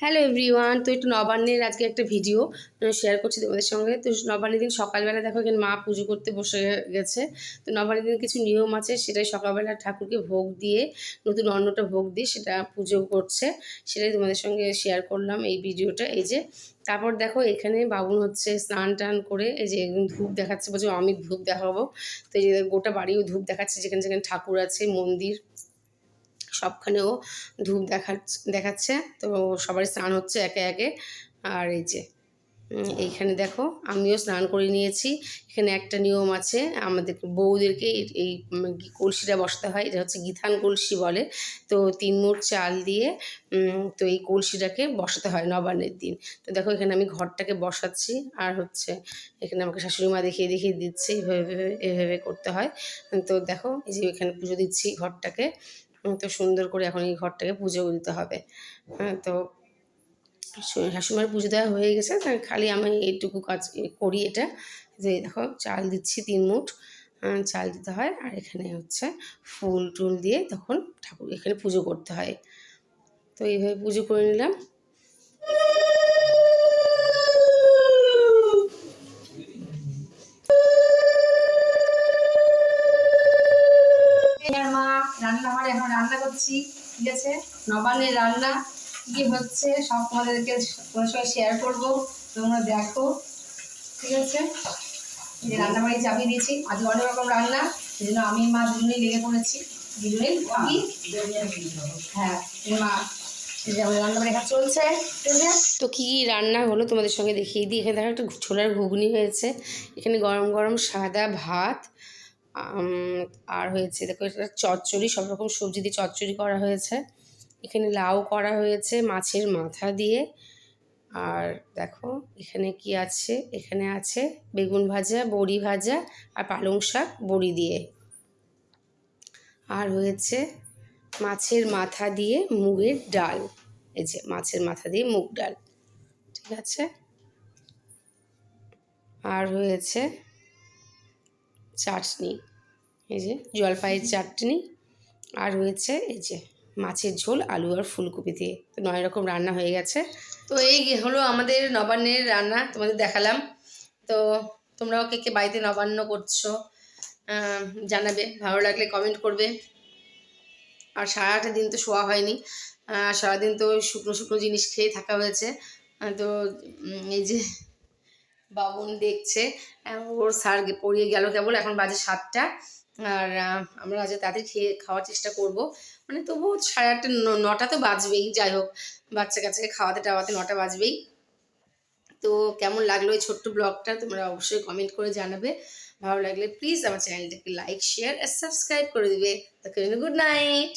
Hello everyone তো একটু নবান্নের আজকে একটা ভিডিও শেয়ার করছি তোমাদের সঙ্গে। তো নবান্নের দিন সকালবেলা দেখো এখানে মা পুজো করতে বসে গেছে। তো নবান্নের দিন কিছু নিয়ম আছে, সেটাই সকালবেলা ঠাকুরকে ভোগ দিয়ে, নতুন অন্নটা ভোগ দিয়ে সেটা পুজো করছে। সেটাই তোমাদের সঙ্গে শেয়ার করলাম এই ভিডিওটা এই যে, তারপর দেখো এখানে বাবুন হচ্ছে স্নান টান করে, এই যে ধূপ দেখাচ্ছে, বলছে, আমি ধূপ দেখাবো। তো এই যে গোটা বাড়িও ধূপ দেখাচ্ছে, যেখানে যেখানে ঠাকুর আছে, মন্দির। সবখানেও ধূপ দেখাচ্ছে দেখাচ্ছে। তো সবারই স্নান হচ্ছে একে একে। আর এই যে এইখানে দেখো, আমিও স্নান করে নিয়েছি। এখানে একটা নিয়ম আছে, আমাদের বউদেরকে এই- কলসিটা বসাতে হয়। এটা হচ্ছে গিথান কলসি বলে। তো তিন মুঠ চাল দিয়ে তো এই কলসিটাকে বসাতে হয় নবান্নের দিন। তো দেখো, এখানে আমি ঘরটাকে বসাচ্ছি। আর হচ্ছে, এখানে আমাকে শাশুড়ি মা দেখিয়ে দেখিয়ে দিচ্ছে। এভাবে- এভাবে করতে হয়। তো দেখো, এই যে এখানে পুজো দিচ্ছি ঘরটাকে। তো সুন্দর করে এখন এই ঘরটাকে পুজো দিতে হবে। হ্যাঁ তো শাশুমার পুজো দেওয়া হয়ে গেছে খালি আমি এইটুকু কাজ করি এটা। যে দেখো চাল দিচ্ছি তিন মুঠ আহ, চাল দিতে হয় আর এখানে হচ্ছে ফুল টুল দিয়ে তখন ঠাকুর এখানে পুজো করতে হয়। তো এইভাবে পুজো করে নিলাম। আর মা রান্না ঘরে এখন রান্না করছি ঠিক আছে নবান্নের রান্না কি হচ্ছে সব তোমাদেরকে শেয়ার করব তোমরা দেখো ঠিক আছে যে রান্না চাপিয়ে দিয়েছি আজকে অনেক রকম রান্না সেই জন্য আমি মা দুজনেই লেগে পড়েছি কি হ্যাঁ মা চলছে? তো কী রান্না হলো তোমাদের সঙ্গে দেখিয়ে দিই এখানে দেখো একটা ছোলার ঘুগনি হয়েছে এখানে গরম গরম সাদা ভাত আম, আর হয়েছে, দেখো, এটা চচ্চড়ি, সব রকম সবজি দিয়ে চচ্চড়ি করা হয়েছে। এখানে লাউ করা হয়েছে মাছের মাথা দিয়ে। আর দেখো, এখানে কি আছে? এখানে আছে বেগুন ভাজা, বড়ি ভাজা আর পালং শাক বড়ি দিয়ে। আর হয়েছে মাছের মাথা দিয়ে মুগের ডাল। এই যে, মাছের মাথা দিয়ে মুগ ডাল। ঠিক আছে? আর হয়েছে চাটনি, এই যে জলপাইয়ের চাটনি আর রয়েছে এই যে মাছের ঝোল, আলু আর ফুলকপি দিয়ে। তো নয় রকম রান্না হয়ে গেছে। তো এই হলো আমাদের নবান্নের রান্না, তোমাদের দেখালাম। তো তোমরাও কে কে বাড়িতে নবান্ন করছ জানাবে। ভালো লাগলে কমেন্ট করবে। আর সারাটা দিন তো শোয়া হয়নি। সারাদিন তো শুকনো শুকনো জিনিস খেয়ে থাকা হয়েছে। তো এই যে বাবুন দেখছে। ওর স্যার পড়িয়ে গেল কেবল, এখন বাজে সাতটা। আর আমরা আজ তাদের খেয়ে, খাওয়ার চেষ্টা করব। মানে তবুও সাড়ে আটটা নটা তো বাজবেই, যাই হোক। বাচ্চা কাচ্চাকে খাওয়াতে টাওয়াতে নটা বাজবেই। তো কেমন লাগল এই ছোট্ট ব্লগটা, তোমরা অবশ্যই কমেন্ট করে জানাবে। ভালো লাগলে প্লিজ আমার চ্যানেলটাকে লাইক শেয়ার আর সাবস্ক্রাইব করে দিবে। তো গুড নাইট